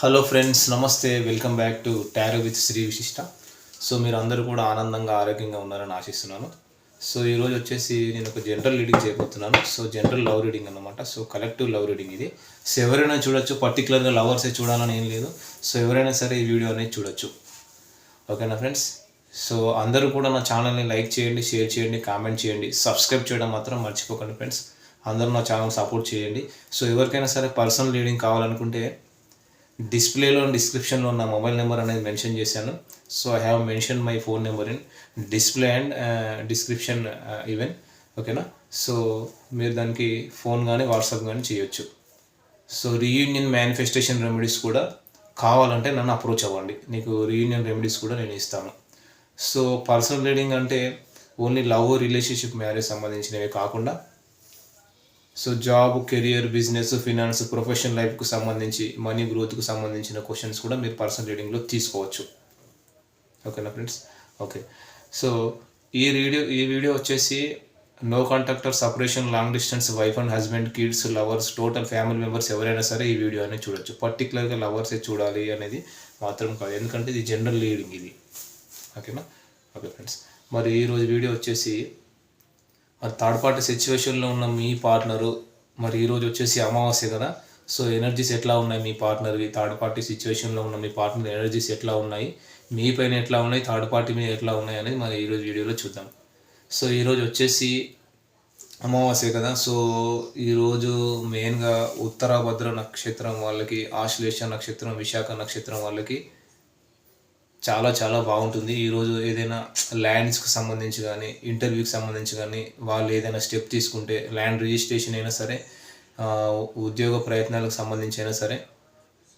Hello friends నమస్తే. Welcome back to tarot with Shri Vishishta so మీరు అందరూ కూడా ఆనందంగా ఆరోగ్యంగా ఉన్నారని ఆశిస్తున్నాను. సో ఈరోజు వచ్చేసి నేను ఒక జనరల్ రీడింగ్ చేయబోతున్నాను. సో జనరల్ లవ్ రీడింగ్ అనమాట సో కలెక్టివ్ లవ్ రీడింగ్ ఇది. సో ఎవరైనా చూడొచ్చు పర్టికులర్గా లవర్సే చూడాలని ఏం లేదు. సో ఎవరైనా సరే ఈ వీడియో అనేది చూడొచ్చు. ఓకేనా ఫ్రెండ్స్ సో అందరూ కూడా నా ఛానల్ని లైక్ చేయండి షేర్ చేయండి కామెంట్ చేయండి. సబ్స్క్రైబ్ చేయడం మాత్రం మర్చిపోకండి ఫ్రెండ్స్ అందరూ నా ఛానల్ సపోర్ట్ చేయండి. సో ఎవరికైనా సరే పర్సనల్ రీడింగ్ కావాలనుకుంటే డిస్ప్లేలో డిస్క్రిప్షన్లో నా మొబైల్ నెంబర్ అనేది మెన్షన్ చేశాను. So I have mention my phone number in display and description even. ఓకేనా? సో మీరు దానికి ఫోన్ కానీ వాట్సాప్ కానీ చేయొచ్చు. సో రీయూనియన్ మేనిఫెస్టేషన్ రెమెడీస్ కూడా కావాలంటే నన్ను అప్రోచ్ అవ్వండి. నీకు రీయూనియన్ రెమెడీస్ కూడా నేను ఇస్తాను. సో పర్సనల్ రీడింగ్ అంటే ఓన్లీ లవ్ రిలేషన్షిప్ మ్యారేజ్ సంబంధించినవి కాకుండా so job career business finance professional లైఫ్కు సంబంధించి మనీ గ్రోత్కు సంబంధించిన క్వశ్చన్స్ కూడా మీరు పర్సనల్ రీడింగ్లో తీసుకోవచ్చు. ఓకేనా ఫ్రెండ్స్ ఓకే సో ఈ వీడియో ఈ వీడియో వచ్చేసి no contact or separation long distance wife and husband kids lovers total family members ఎవరైనా సరే ఈ వీడియో అనేది చూడొచ్చు. పర్టికులర్గా లవర్సే చూడాలి అనేది మాత్రం కాదు. ఎందుకంటే ఇది జనరల్ రీడింగ్ ఇది. ఓకేనా ఓకే ఫ్రెండ్స్ మరి ఈరోజు వీడియో వచ్చేసి మరి థర్డ్ పార్టీ సిచ్యువేషన్లో ఉన్న మీ పార్ట్నరు మరి ఈరోజు వచ్చేసి అమావాస్య కదా సో ఎనర్జీస్ ఎట్లా ఉన్నాయి మీ పార్ట్నర్వి థర్డ్ పార్టీ సిచ్యువేషన్లో ఉన్న మీ పార్ట్నర్ ఎనర్జీస్ ఎట్లా ఉన్నాయి? మీ పైన ఎట్లా ఉన్నాయి? థర్డ్ పార్టీ మీద ఎట్లా ఉన్నాయి అనేది మరి ఈరోజు వీడియోలో చూద్దాం. సో ఈరోజు వచ్చేసి అమావాస్య కదా సో ఈరోజు మెయిన్గా ఉత్తరాభద్ర నక్షత్రం వాళ్ళకి ఆశ్లేష నక్షత్రం విశాఖ నక్షత్రం వాళ్ళకి చాలా చాలా బాగుంటుంది. ఈరోజు ఏదైనా ల్యాండ్స్కి సంబంధించి కానీ ఇంటర్వ్యూకి సంబంధించి కానీ వాళ్ళు ఏదైనా స్టెప్ తీసుకుంటే ల్యాండ్ రిజిస్ట్రేషన్ అయినా సరే ఉద్యోగ ప్రయత్నాలకు సంబంధించి అయినా సరే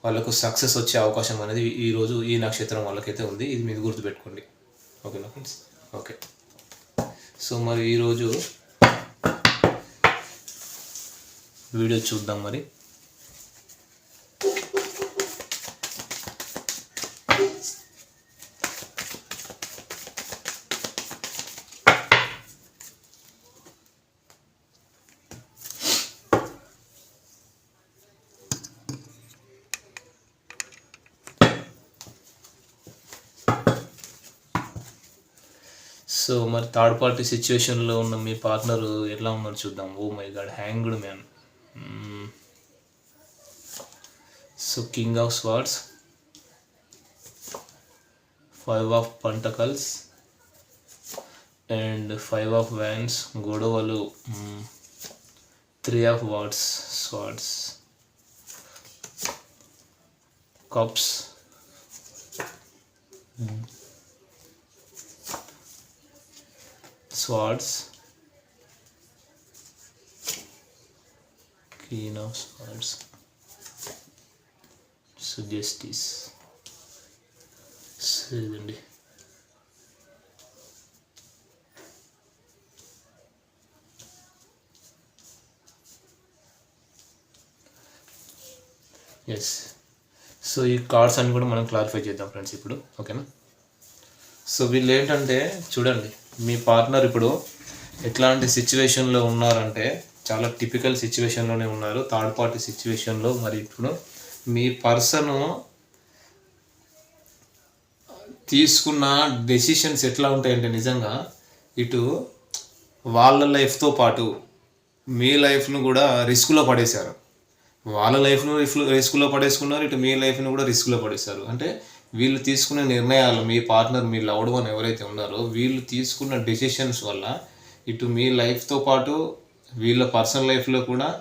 వాళ్ళకు సక్సెస్ వచ్చే అవకాశం అనేది ఈరోజు ఈ నక్షత్రం వాళ్ళకైతే ఉంది. ఇది మీరు గుర్తుపెట్టుకోండి. ఓకేనా ఫ్రెండ్స్ ఓకే సో మరి ఈరోజు వీడియో చూద్దాం మరి. సో మరి థర్డ్ పార్టీ సిచ్యువేషన్లో ఉన్న మీ పార్ట్నర్ ఎట్లా ఉన్నారు చూద్దాం. ఓ my god hanged man so king of swords five of pentacles and five of wands గొడవలు three of swords swords cups swords queen of swords so justice ఇదండి ఎస్ సో ఈ cards అన్ని కూడా మనం క్లారిఫై చేద్దాం ఫ్రెండ్స్ ఇప్పుడు. ఓకేనా so వీళ్ళు ఏంటంటే చూడండి. మీ పార్ట్నర్ ఇప్పుడు ఎట్లాంటి సిచ్యువేషన్లో ఉన్నారంటే చాలా టిపికల్ సిచ్యువేషన్లోనే ఉన్నారు. థర్డ్ పార్టీ సిచ్యువేషన్లో మరి ఇప్పుడు మీ పర్సన్ తీసుకున్న డెసిషన్స్ ఎట్లా ఉంటాయంటే నిజంగా ఇటు వాళ్ళ లైఫ్తో పాటు మీ లైఫ్ను కూడా రిస్క్లో పడేశారు. వాళ్ళ లైఫ్ను రిస్క్లో పడేసుకున్నారు ఇటు మీ లైఫ్ను కూడా రిస్క్లో పడేశారు. అంటే వీళ్ళు తీసుకునే నిర్ణయాలు మీ పార్ట్నర్ మీ లవ్డ్ వన్ ఎవరైతే ఉన్నారో వీళ్ళు తీసుకున్న డెసిషన్స్ వల్ల ఇటు మీ లైఫ్తో పాటు వీళ్ళ పర్సనల్ లైఫ్లో కూడా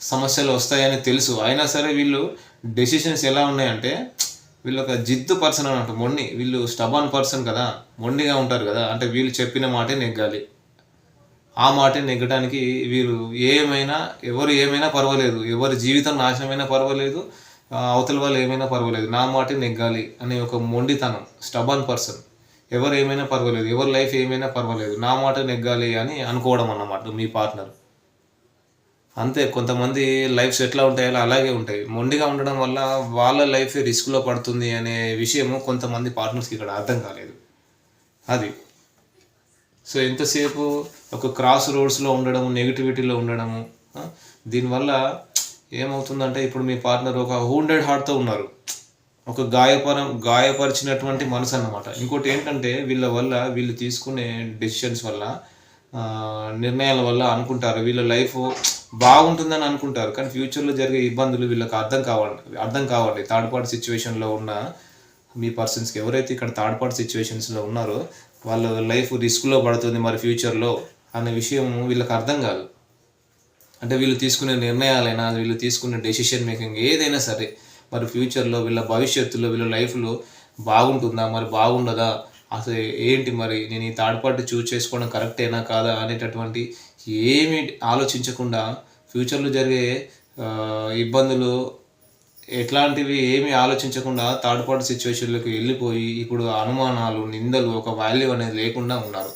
సమస్యలు వస్తాయని తెలుసు. అయినా సరే వీళ్ళు డెసిషన్స్ ఎలా ఉన్నాయంటే వీళ్ళు ఒక జిద్దు పర్సన్ అన్నట్టు మొండి వీళ్ళు స్టబాన్ పర్సన్ కదా. మొండిగా ఉంటారు కదా. అంటే వీళ్ళు చెప్పిన మాటే నెగ్గాలి. ఆ మాటే నెగ్గడానికి వీరు ఏమైనా ఎవరు ఏమైనా పర్వాలేదు. ఎవరి జీవితం నాశనమైనా పర్వాలేదు. అవతల వాళ్ళు ఏమైనా పర్వాలేదు. నా మాట నెగ్గాలి అనే ఒక మొండితనం స్టబాన్ పర్సన్ ఎవరు ఏమైనా పర్వాలేదు. ఎవరి లైఫ్ ఏమైనా పర్వాలేదు. నా మాట నెగ్గాలి అని అనుకోవడం అన్నమాట మీ పార్ట్నర్ అంతే కొంతమంది లైఫ్స్ ఎట్లా ఉంటాయో అలా అలాగే ఉంటాయి. మొండిగా ఉండడం వల్ల వాళ్ళ లైఫ్ రిస్క్లో పడుతుంది అనే విషయము కొంతమంది పార్ట్నర్స్కి ఇక్కడ అర్థం కాలేదు. అది. సో ఎంతసేపు ఒక క్రాస్ రోడ్స్లో ఉండడం నెగిటివిటీలో ఉండడము దీనివల్ల ఏమవుతుందంటే ఇప్పుడు మీ పార్ట్నర్ ఒక హూండెడ్ హార్ట్తో ఉన్నారు. ఒక గాయపరం గాయపరిచినటువంటి మనసు అన్నమాట. ఇంకోటి ఏంటంటే వీళ్ళ వల్ల వీళ్ళు తీసుకునే డెసిషన్స్ వల్ల నిర్ణయాల వల్ల అనుకుంటారు. వీళ్ళ లైఫ్ బాగుంటుందని అనుకుంటారు. కానీ ఫ్యూచర్లో జరిగే ఇబ్బందులు వీళ్ళకి అర్థం కావాలి అర్థం కావాలి. థర్డ్ పార్టీ సిచ్యువేషన్లో ఉన్న మీ పర్సన్స్కి ఎవరైతే ఇక్కడ థర్డ్ పార్టీ సిచ్యువేషన్స్లో ఉన్నారో వాళ్ళ లైఫ్ రిస్క్లో పడుతుంది మరి ఫ్యూచర్లో అనే విషయం వీళ్ళకి అర్థం కాదు. అంటే వీళ్ళు తీసుకునే నిర్ణయాలైనా వీళ్ళు తీసుకునే డెసిషన్ మేకింగ్ ఏదైనా సరే మరి ఫ్యూచర్లో వీళ్ళ భవిష్యత్తులో వీళ్ళ లైఫ్లో బాగుంటుందా మరి బాగుండదా అసలు ఏంటి మరి నేను ఈ థర్డ్ పార్టీ చూస్ చేసుకోవడం కరెక్టేనా కాదా అనేటటువంటి ఏమి ఆలోచించకుండా ఫ్యూచర్లో జరిగే ఇబ్బందులు ఎట్లాంటివి ఏమీ ఆలోచించకుండా థర్డ్ పార్టీ సిచ్యువేషన్లోకి వెళ్ళిపోయి ఇప్పుడు అనుమానాలు నిందలు ఒక వాల్యూ అనేది లేకుండా ఉన్నారు.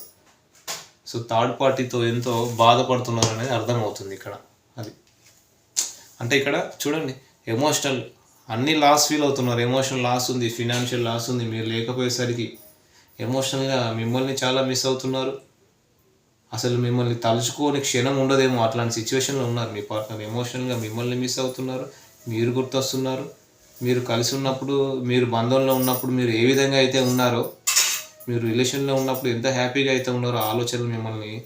సో థర్డ్ పార్టీతో ఎంతో బాధపడుతున్నారు అనేది అర్థమవుతుంది ఇక్కడ. అది. అంటే ఇక్కడ చూడండి ఎమోషనల్ అన్ని లాస్ ఫీల్ అవుతున్నారు. ఎమోషనల్ లాస్ ఉంది ఫినాన్షియల్ లాస్ ఉంది. మీరు లేకపోయేసరికి ఎమోషనల్గా మిమ్మల్ని చాలా మిస్ అవుతున్నారు. అసలు మిమ్మల్ని తలుచుకోని క్షణం ఉండదేమో అట్లాంటి సిచ్యువేషన్లో ఉన్నారు. మీ పార్ట్నర్ ఎమోషనల్గా మిమ్మల్ని మిస్ అవుతున్నారు. మీరు గుర్తొస్తున్నారు. మీరు కలిసి ఉన్నప్పుడు మీరు బంధంలో ఉన్నప్పుడు మీరు ఏ విధంగా అయితే ఉన్నారో మీరు రిలేషన్లో ఉన్నప్పుడు ఎంత హ్యాపీగా అయితే ఉన్నారో ఆలోచనలు మిమ్మల్ని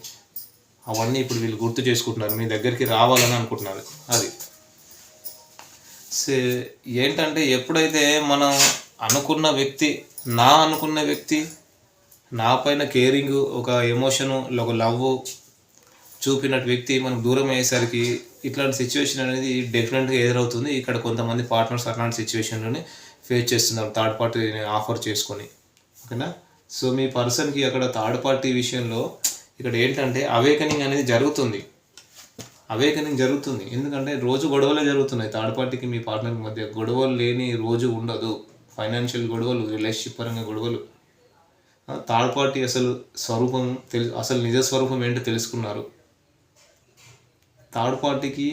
అవన్నీ ఇప్పుడు వీళ్ళు గుర్తు చేసుకుంటున్నారు. మీ దగ్గరికి రావాలని అనుకుంటున్నారు. అది. సే ఏంటంటే ఎప్పుడైతే మనం అనుకున్న వ్యక్తి నా అనుకున్న వ్యక్తి నా పైన కేరింగ్ ఒక ఎమోషను ఒక లవ్ చూపినట్టు వ్యక్తి మనకు దూరం అయ్యేసరికి ఇట్లాంటి సిచ్యువేషన్ అనేది డెఫినెట్గా ఎదురవుతుంది. ఇక్కడ కొంతమంది పార్ట్నర్స్ అట్లాంటి సిచ్యువేషన్లోనే ఫేస్ చేస్తున్నారు. థర్డ్ పార్టీని ఆఫర్ చేసుకొని. ఓకేనా? సో మీ పర్సన్కి అక్కడ థర్డ్ పార్టీ విషయంలో ఇక్కడ ఏంటంటే అవేకనింగ్ అనేది జరుగుతుంది. అవేకనింగ్ జరుగుతుంది. ఎందుకంటే రోజు గొడవలే జరుగుతున్నాయి. థర్డ్ పార్టీకి మీ పార్ట్నర్ మధ్య గొడవలు లేని రోజు ఉండదు. ఫైనాన్షియల్ గొడవలు రిలేషన్షిప్ పరంగా గొడవలు. థర్డ్ పార్టీ అసలు స్వరూపం తెలు అసలు నిజ స్వరూపం ఏంటో తెలుసుకున్నారు. థర్డ్ పార్టీకి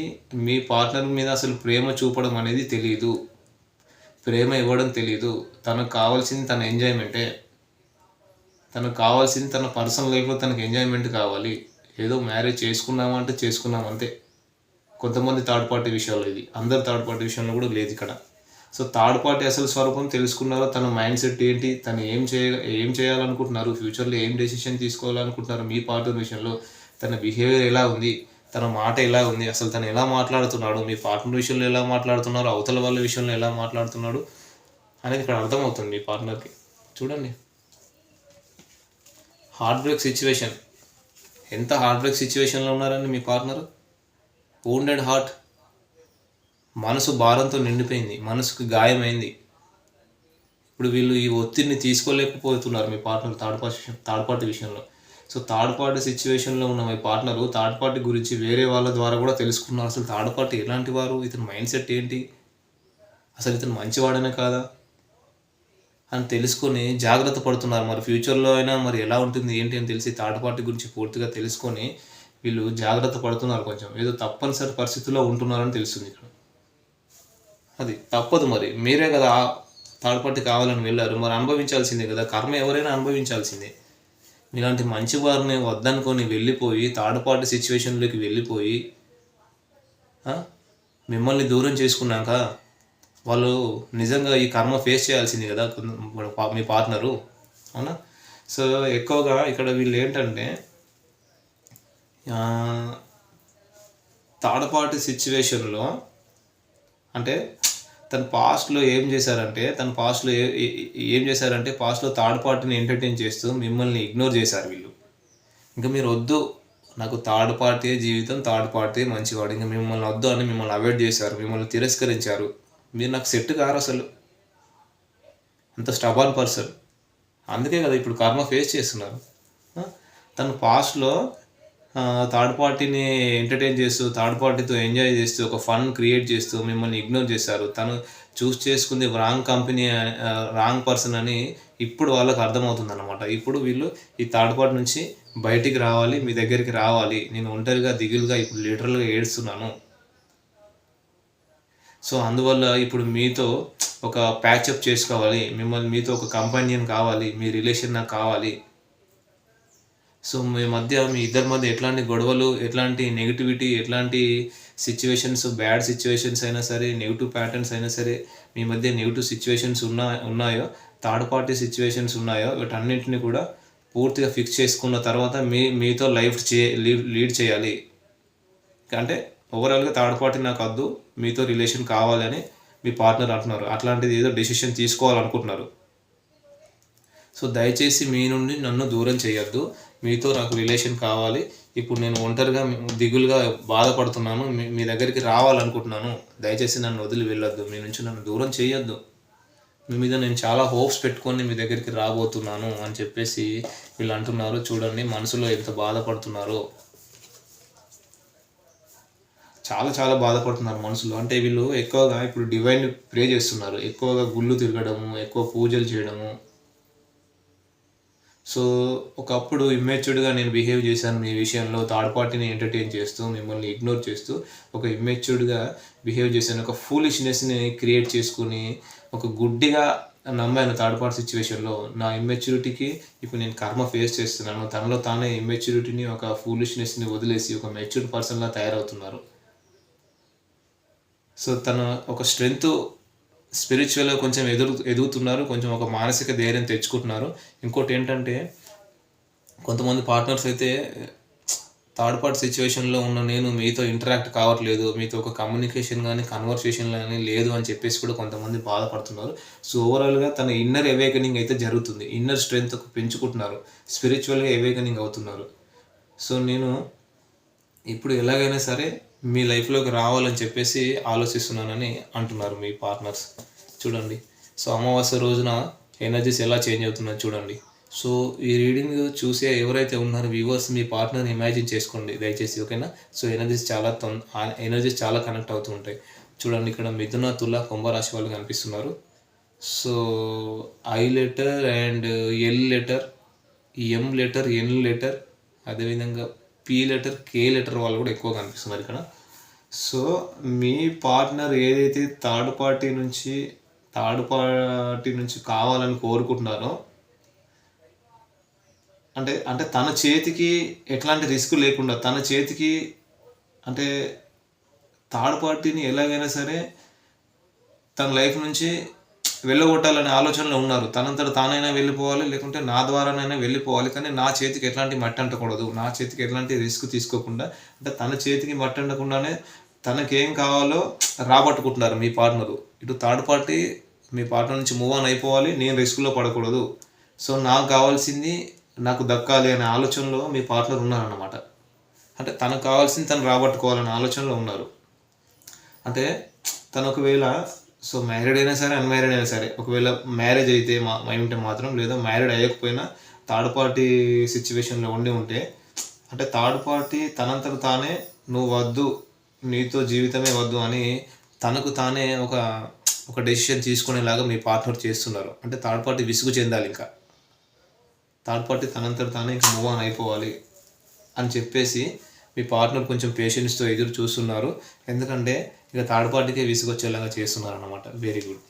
మీ పార్ట్నర్ మీద అసలు ప్రేమ చూపడం అనేది తెలియదు ప్రేమ ఇవ్వడం తెలియదు తనకు కావాల్సింది తన ఎంజాయ్మెంటే తనకు కావాల్సింది తన పర్సనల్ లైఫ్లో తనకు ఎంజాయ్మెంట్ కావాలి. ఏదో మ్యారేజ్ చేసుకున్నామంటే చేసుకున్నాం అంతే. కొంతమంది థర్డ్ పార్టీ విషయాలు ఇది. అందరు థర్డ్ పార్టీ విషయంలో కూడా లేదు ఇక్కడ. సో థర్డ్ పార్టీ అసలు స్వరూపం తెలుసుకున్నారో? తన మైండ్ సెట్ ఏంటి? తను ఏం చేయ ఏం చేయాలనుకుంటున్నారు? ఫ్యూచర్లో ఏం డెసిషన్ తీసుకోవాలనుకుంటున్నారు? మీ పార్ట్నర్ విషయంలో తన బిహేవియర్ ఎలా ఉంది? తన మాట ఎలా ఉంది? అసలు తను ఎలా మాట్లాడుతున్నాడు? మీ పార్ట్నర్ విషయంలో ఎలా మాట్లాడుతున్నారు అవతల వాళ్ళ విషయంలో ఎలా మాట్లాడుతున్నాడు? అనేది ఇక్కడ అర్థమవుతుంది మీ పార్ట్నర్కి. చూడండి. హార్ట్ బ్రేక్ సిచ్యువేషన్ ఎంత హార్ట్ బ్రేక్ సిచ్యువేషన్లో ఉన్నారండి మీ పార్ట్నర్ wounded హార్ట్ మనసు భారంతో నిండిపోయింది. మనసుకు గాయమైంది. ఇప్పుడు వీళ్ళు ఈ ఒత్తిడిని తీసుకోలేకపోతున్నారు మీ partner third party third party విషయంలో. సో థర్డ్ పార్టీ సిచ్యువేషన్లో ఉన్న మీ పార్ట్నర్ థర్డ్ పార్టీ గురించి వేరే వాళ్ళ ద్వారా కూడా తెలుసుకున్నారు. అసలు థర్డ్ పార్టీ ఎలాంటి వారు? ఇతని మైండ్ సెట్ ఏంటి? అసలు ఇతను మంచివాడనే కాదా? అని తెలుసుకొని జాగ్రత్త పడుతున్నారు. మరి ఫ్యూచర్లో అయినా మరి ఎలా ఉంటుంది ఏంటి అని తెలిసి థర్డ్ పార్టీ గురించి పూర్తిగా తెలుసుకొని వీళ్ళు జాగ్రత్త పడుతున్నారు కొంచెం. ఏదో తప్పనిసరి పరిస్థితుల్లో ఉంటున్నారని తెలుస్తుంది ఇక్కడ. అది తప్పదు మరి. మీరే కదా థర్డ్ పార్టీ కావాలని వెళ్ళారు. మరి అనుభవించాల్సిందే కదా. కర్మ ఎవరైనా అనుభవించాల్సిందే. ఇలాంటి మంచి వారిని వద్దనుకొని వెళ్ళిపోయి థర్డ్ పార్టీ సిచ్యువేషన్లోకి వెళ్ళిపోయి మిమ్మల్ని దూరం చేసుకున్నాక వాళ్ళు నిజంగా ఈ కర్మ ఫేస్ చేయాల్సింది కదా మీ పార్ట్నరు అవునా? సో ఎక్కువగా ఇక్కడ వీళ్ళు ఏంటంటే థర్డ్ పార్టీ సిచ్యువేషన్లో అంటే తన పాస్ట్లో ఏం చేశారంటే తన పాస్ట్లో ఏ- ఏం చేశారంటే పాస్ట్లో థర్డ్ పార్టీని ఎంటర్టైన్ చేస్తూ మిమ్మల్ని ఇగ్నోర్ చేశారు వీళ్ళు. ఇంకా మీరు వద్దు. నాకు థర్డ్ పార్టీ జీవితం థర్డ్ పార్టీ మంచివాడు. ఇంకా మిమ్మల్ని వద్దు అని మిమ్మల్ని అవాయిడ్ చేశారు. మిమ్మల్ని తిరస్కరించారు. మీరు నాకు సెట్ కారు అసలు. అంత స్టబాన్ పర్సన్ అందుకే కదా ఇప్పుడు కర్మ ఫేస్ చేస్తున్నారు. తను పాస్ట్లో థర్డ్ పార్టీని ఎంటర్టైన్ చేస్తూ థర్డ్ పార్టీతో ఎంజాయ్ చేస్తూ ఒక ఫన్ క్రియేట్ చేస్తూ మిమ్మల్ని ఇగ్నోర్ చేశారు. తను చూస్ చేసుకుంది రాంగ్ కంపెనీ రాంగ్ పర్సన్ అని ఇప్పుడు వాళ్ళకి అర్థమవుతుంది అనమాట ఇప్పుడు వీళ్ళు ఈ థర్డ్ పార్టీ నుంచి బయటికి రావాలి మీ దగ్గరికి రావాలి. నేను ఒంటరిగా దిగులుగా ఇప్పుడు లిటరల్గా ఏడుస్తున్నాను. సో అందువల్ల ఇప్పుడు మీతో ఒక ప్యాచప్ చేసుకోవాలి మిమ్మల్ని మీతో ఒక కంపానియన్ కావాలి మీ రిలేషన్ నాకు కావాలి. సో మీ మధ్య మీ ఇద్దరి మధ్య ఎట్లాంటి గొడవలు ఎట్లాంటి నెగిటివిటీ ఎట్లాంటి సిచ్యువేషన్స్ బ్యాడ్ సిచ్యువేషన్స్ అయినా సరే నెగిటివ్ ప్యాటర్న్స్ అయినా సరే మీ మధ్య నెగిటివ్ సిచ్యువేషన్స్ ఉన్నా ఉన్నాయో థర్డ్ పార్టీ సిచ్యువేషన్స్ ఉన్నాయో వీటన్నింటిని కూడా పూర్తిగా ఫిక్స్ చేసుకున్న తర్వాత మీ మీతో లైఫ్ చే లీడ్ లీడ్ చేయాలి. అంటే ఓవరాల్గా థర్డ్ పార్టీ నాకు వద్దు మీతో రిలేషన్ కావాలని మీ పార్ట్నర్ అంటున్నారు. అట్లాంటిది ఏదో డెసిషన్ తీసుకోవాలనుకుంటున్నారు. సో దయచేసి మీ నుండి నన్ను దూరం చేయొద్దు. మీతో నాకు రిలేషన్ కావాలి. ఇప్పుడు నేను ఒంటరిగా దిగులుగా బాధపడుతున్నాను. మీ మీ దగ్గరికి రావాలనుకుంటున్నాను. దయచేసి నన్ను వదిలి వెళ్ళొద్దు. మీ నుంచి నన్ను దూరం చేయొద్దు. మీ మీద నేను చాలా హోప్స్ పెట్టుకొని మీ దగ్గరికి రాబోతున్నాను అని చెప్పేసి వీళ్ళు అంటున్నారు. చూడండి మనసులో ఎంత బాధపడుతున్నారో. చాలా చాలా బాధపడుతున్నారు మనసులో. అంటే వీళ్ళు ఎక్కువగా ఇప్పుడు డివైన్ ప్రే చేస్తున్నారు. ఎక్కువగా గుళ్ళు తిరగడము ఎక్కువ పూజలు చేయడము. సో ఒకప్పుడు ఇమ్మెచ్యూర్డ్గా నేను బిహేవ్ చేశాను మీ విషయంలో. థర్డ్ పార్టీని ఎంటర్టైన్ చేస్తూ మిమ్మల్ని ఇగ్నోర్ చేస్తూ ఒక ఇమ్మెచ్యూర్డ్గా బిహేవ్ చేశాను. ఒక ఫూలిష్నెస్ని క్రియేట్ చేసుకుని ఒక గుడ్డిగా నమ్మాను థర్డ్ పార్టీ సిచ్యువేషన్లో నా ఇమ్మెచ్యూరిటీకి ఇప్పుడు నేను కర్మ ఫేస్ చేస్తున్నాను. తనలో తానే ఇమ్మెచ్యూరిటీని ఒక ఫూలిష్నెస్ని వదిలేసి ఒక మెచ్యూర్డ్ పర్సన్లా తయారవుతున్నారు. సో తన ఒక స్ట్రెంగ్త్ స్పిరిచువల్గా కొంచెం ఎదురు ఎదుగుతున్నారు కొంచెం ఒక మానసిక ధైర్యం తెచ్చుకుంటున్నారు. ఇంకోటి ఏంటంటే కొంతమంది పార్ట్నర్స్ అయితే థర్డ్ పార్ట్ సిచ్యువేషన్లో ఉన్న నేను మీతో ఇంటరాక్ట్ కావట్లేదు మీతో ఒక కమ్యూనికేషన్ కానీ కన్వర్సేషన్ కానీ లేదు అని చెప్పేసి కూడా కొంతమంది బాధపడుతున్నారు. సో ఓవరాల్గా తన ఇన్నర్ అవేకనింగ్ అయితే జరుగుతుంది. ఇన్నర్ స్ట్రెంగ్త్ పెంచుకుంటున్నారు. స్పిరిచువల్గా అవేకనింగ్ అవుతున్నారు. సో నేను ఇప్పుడు ఎలాగైనా సరే మీ లైఫ్లోకి రావాలని చెప్పేసి ఆలోచిస్తున్నానని అంటున్నారు మీ పార్ట్నర్స్ చూడండి. సో అమావాస్య రోజున ఎనర్జీస్ ఎలా చేంజ్ అవుతున్నాయి చూడండి. సో ఈ రీడింగ్ చూసే ఎవరైతే ఉన్నారో వ్యూవర్స్ మీ పార్ట్నర్ని ఇమాజిన్ చేసుకోండి దయచేసి ఓకేనా సో ఎనర్జీస్ చాలా తొం ఎనర్జీస్ చాలా కనెక్ట్ అవుతూ ఉంటాయి. చూడండి ఇక్కడ మిథున తుల కుంభరాశి వాళ్ళు కనిపిస్తున్నారు. So I letter and L letter M letter N letter అదేవిధంగా పి లెటర్ కే లెటర్ వాళ్ళు కూడా ఎక్కువ కనిపిస్తున్నారు ఇక్కడ. సో మీ పార్ట్నర్ ఏదైతే థర్డ్ పార్టీ నుంచి థర్డ్ పార్టీ నుంచి కావాలని కోరుకుంటున్నారో అంటే అంటే తన చేతికి ఎట్లాంటి రిస్క్ లేకుండా తన చేతికి అంటే థర్డ్ పార్టీని ఎలాగైనా సరే తన లైఫ్ నుంచి వెళ్ళగొట్టాలనే ఆలోచనలో ఉన్నారు. తనంతట తానైనా వెళ్ళిపోవాలి లేకుంటే నా ద్వారానైనా వెళ్ళిపోవాలి. కానీ నా చేతికి ఎట్లాంటి మట్టి అంటకూడదు. నా చేతికి ఎట్లాంటి రిస్క్ తీసుకోకుండా అంటే తన చేతికి మట్టి అంటకుండానే తనకేం కావాలో రాబట్టుకుంటున్నారు మీ పార్ట్నరు. ఇటు థర్డ్ పార్టీ మీ పార్ట్నర్ నుంచి మూవ్ ఆన్ అయిపోవాలి నేను రిస్క్లో పడకూడదు. సో నాకు కావాల్సింది నాకు దక్కాలి అనే ఆలోచనలో మీ పార్ట్నర్ ఉన్నారన్నమాట. అంటే తనకు కావాల్సింది తను రాబట్టుకోవాలనే ఆలోచనలో ఉన్నారు. అంటే తను ఒకవేళ సో మ్యారీడ్ అయినా సరే అన్మ్యారీడ్ అయినా సరే ఒకవేళ మ్యారేజ్ అయితే మా అయి ఉంటే మాత్రం లేదా మ్యారీడ్ అయ్యకపోయినా థర్డ్ పార్టీ సిచ్యువేషన్లో ఉండి ఉంటే అంటే థర్డ్ పార్టీ తనంతట తానే నువ్వు వద్దు నీతో జీవితమే వద్దు అని తనకు తానే ఒక ఒక డెసిషన్ తీసుకునేలాగా మీ పార్ట్నర్ చేస్తున్నారు. అంటే థర్డ్ పార్టీ విసుగు చెందాలి ఇంకా. థర్డ్ పార్టీ తనంతట తానే ఇంకా మూవ్ ఆన్ అయిపోవాలి అని చెప్పేసి మీ పార్ట్నర్ కొంచెం పేషెన్స్తో ఎదురు చూస్తున్నారు. ఎందుకంటే ఇక థర్డ్ పార్టీకే విసుగొచ్చేలాగా చేస్తున్నారు అనమాట వెరీ గుడ్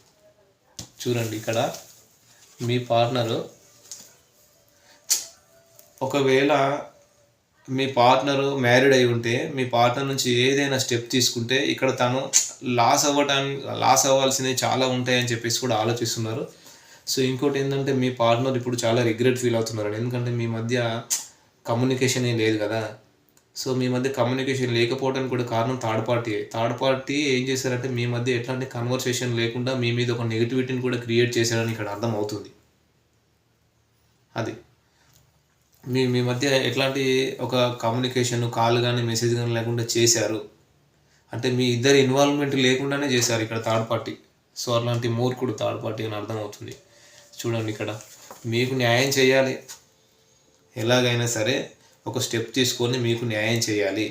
చూడండి ఇక్కడ మీ పార్ట్నరు ఒకవేళ మీ పార్ట్నర్ మ్యారీడ్ అయి ఉంటే మీ పార్ట్నర్ నుంచి ఏదైనా స్టెప్ తీసుకుంటే ఇక్కడ తను లాస్ అవ్వటానికి లాస్ అవ్వాల్సినవి చాలా ఉంటాయని చెప్పేసి కూడా ఆలోచిస్తున్నారు. సో ఇంకోటి ఏంటంటే మీ పార్ట్నర్ ఇప్పుడు చాలా రిగ్రెట్ ఫీల్ అవుతున్నారు ఎందుకంటే మీ మధ్య కమ్యూనికేషన్ ఏం లేదు కదా. సో మీ మధ్య కమ్యూనికేషన్ లేకపోవడానికి కూడా కారణం థర్డ్ పార్టీ థర్డ్ పార్టీ ఏం చేశారంటే మీ మధ్య ఎట్లాంటి కన్వర్సేషన్ లేకుండా మీ మీద ఒక నెగిటివిటీని కూడా క్రియేట్ చేశారని ఇక్కడ అర్థం అవుతుంది అది. మీ మీ మధ్య ఎట్లాంటి ఒక కమ్యూనికేషన్ కాల్ కానీ మెసేజ్ కానీ లేకుండా చేశారు. అంటే మీ ఇద్దరు ఇన్వాల్వ్మెంట్ లేకుండానే చేశారు ఇక్కడ థర్డ్ పార్టీ సో అలాంటి మూర్ఖుడు థర్డ్ పార్టీ అని అర్థమవుతుంది. చూడండి ఇక్కడ. మీకు న్యాయం చేయాలి. ఎలాగైనా సరే ఒక స్టెప్ తీసుకొని మీకు న్యాయం చేయాలి.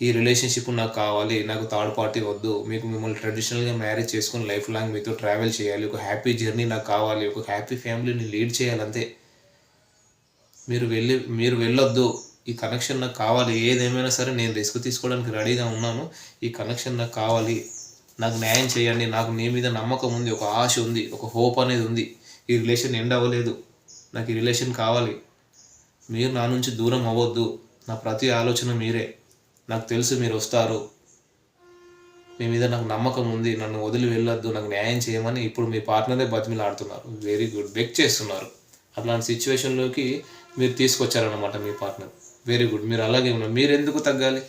ఈ రిలేషన్షిప్ నాకు కావాలి నాకు థర్డ్ పార్టీ వద్దు మీకు మిమ్మల్ని ట్రెడిషనల్గా మ్యారేజ్ చేసుకొని లైఫ్ లాంగ్ మీతో ట్రావెల్ చేయాలి ఒక హ్యాపీ జర్నీ నాకు కావాలి ఒక హ్యాపీ ఫ్యామిలీని లీడ్ చేయాలంతే. మీరు వెళ్ళి మీరు వెళ్ళొద్దు ఈ కనెక్షన్ నాకు కావాలి ఏదేమైనా సరే నేను రిస్క్ తీసుకోవడానికి రెడీగా ఉన్నాను ఈ కనెక్షన్ నాకు కావాలి నాకు న్యాయం చేయండి నాకు నీ మీద నమ్మకం ఉంది ఒక ఆశ ఉంది ఒక హోప్ అనేది ఉంది ఈ రిలేషన్ ఎండ్ అవ్వలేదు నాకు ఈ రిలేషన్ కావాలి. మీరు నా నుంచి దూరం అవ్వద్దు. నా ప్రతి ఆలోచన మీరే. నాకు తెలుసు మీరు వస్తారు. మీ మీద నాకు నమ్మకం ఉంది. నన్ను వదిలి వెళ్ళొద్దు. నాకు న్యాయం చేయమని ఇప్పుడు మీ పార్ట్నరే బతిమిలాడుతున్నారు. వెరీ గుడ్ బెక్ చేస్తున్నారు. అట్లాంటి సిచ్యువేషన్లోకి మీరు తీసుకొచ్చారనమాట మీ పార్ట్నర్. వెరీ గుడ్ మీరు అలాగే ఉన్నారు. మీరు ఎందుకు తగ్గాలి?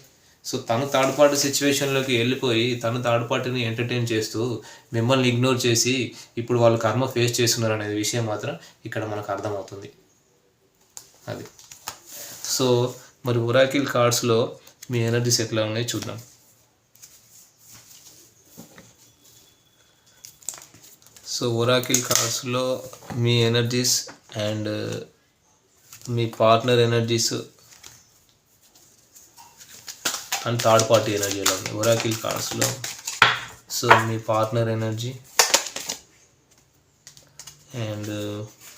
సో తను థర్డ్ పార్టీ సిచ్యువేషన్లోకి వెళ్ళిపోయి తను థర్డ్ పార్టీని ఎంటర్టైన్ చేస్తూ మిమ్మల్ని ఇగ్నోర్ చేసి ఇప్పుడు వాళ్ళు కర్మ ఫేస్ చేస్తున్నారు అనేది విషయం మాత్రం ఇక్కడ మనకు అర్థమవుతుంది. అది. సో మరి ఒరాకిల్ కార్డ్స్లో మీ ఎనర్జీస్ ఎట్లా ఉన్నాయో చూద్దాం. సో ఒరాకిల్ కార్డ్స్లో మీ energies and me partner energies and third party energy ఎలా ఉంది? ఒరాకిల్ కార్డ్స్లో. సో మీ పార్ట్నర్ ఎనర్జీ అండ్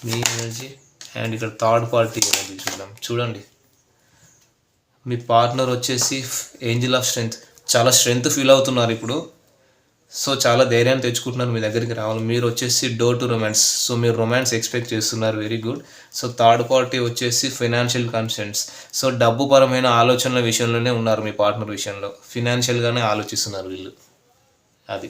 మీ ఎనర్జీ అండ్ ఇక్కడ థర్డ్ పార్టీ చూద్దాం చూడండి. మీ పార్ట్నర్ వచ్చేసి ఏంజిల్ ఆఫ్ స్ట్రెంగ్త్. చాలా స్ట్రెంగ్త్ ఫీల్ అవుతున్నారు ఇప్పుడు. సో చాలా ధైర్యాన్ని తెచ్చుకుంటున్నారు మీ దగ్గరికి రావాలి. మీరు వచ్చేసి డోర్ టు రొమాన్స్ సో మీరు రొమాన్స్ ఎక్స్పెక్ట్ చేస్తున్నారు. Very good so third party వచ్చేసి ఫైనాన్షియల్ కన్సెంట్స్ సో డబ్బు పరమైన ఆలోచనల విషయంలోనే ఉన్నారు మీ పార్ట్నర్ విషయంలో. ఫినాన్షియల్గానే ఆలోచిస్తున్నారు వీళ్ళు. అది.